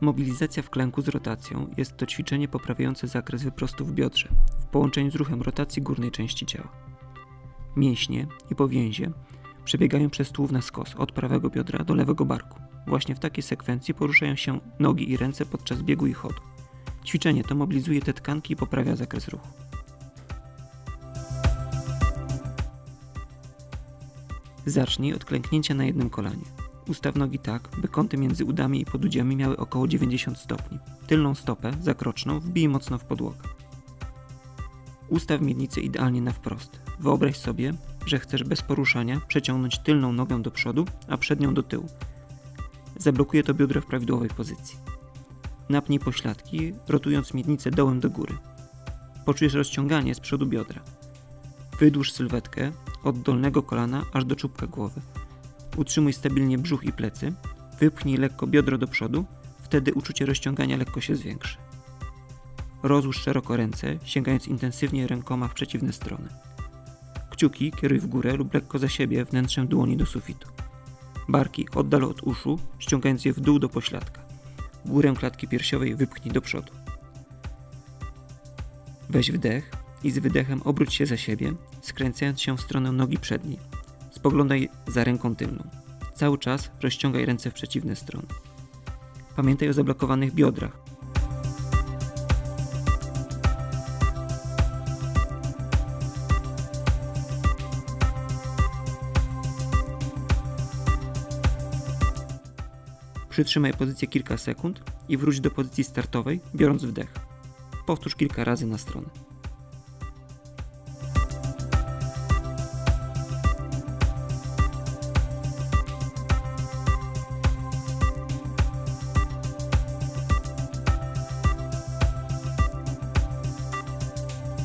Mobilizacja w klęku z rotacją jest to ćwiczenie poprawiające zakres wyprostu w biodrze w połączeniu z ruchem rotacji górnej części ciała. Mięśnie i powięzie przebiegają przez tułów na skos od prawego biodra do lewego barku. Właśnie w takiej sekwencji poruszają się nogi i ręce podczas biegu i chodu. Ćwiczenie to mobilizuje te tkanki i poprawia zakres ruchu. Zacznij od klęknięcia na jednym kolanie. Ustaw nogi tak, by kąty między udami i podudziami miały około 90 stopni. Tylną stopę, zakroczną, wbij mocno w podłogę. Ustaw miednicę idealnie na wprost. Wyobraź sobie, że chcesz bez poruszania przeciągnąć tylną nogę do przodu, a przednią do tyłu. Zablokuje to biodro w prawidłowej pozycji. Napnij pośladki, rotując miednicę dołem do góry. Poczujesz rozciąganie z przodu biodra. Wydłuż sylwetkę od dolnego kolana aż do czubka głowy. Utrzymuj stabilnie brzuch i plecy. Wypchnij lekko biodro do przodu, wtedy uczucie rozciągania lekko się zwiększy. Rozłóż szeroko ręce, sięgając intensywnie rękoma w przeciwne strony. Kciuki kieruj w górę lub lekko za siebie wnętrzem dłoni do sufitu. Barki oddal od uszu, ściągając je w dół do pośladka. Górę klatki piersiowej wypchnij do przodu. Weź wdech i z wydechem obróć się za siebie, skręcając się w stronę nogi przedniej. Spoglądaj za ręką tylną. Cały czas rozciągaj ręce w przeciwne strony. Pamiętaj o zablokowanych biodrach. Przytrzymaj pozycję kilka sekund i wróć do pozycji startowej, biorąc wdech. Powtórz kilka razy na stronę.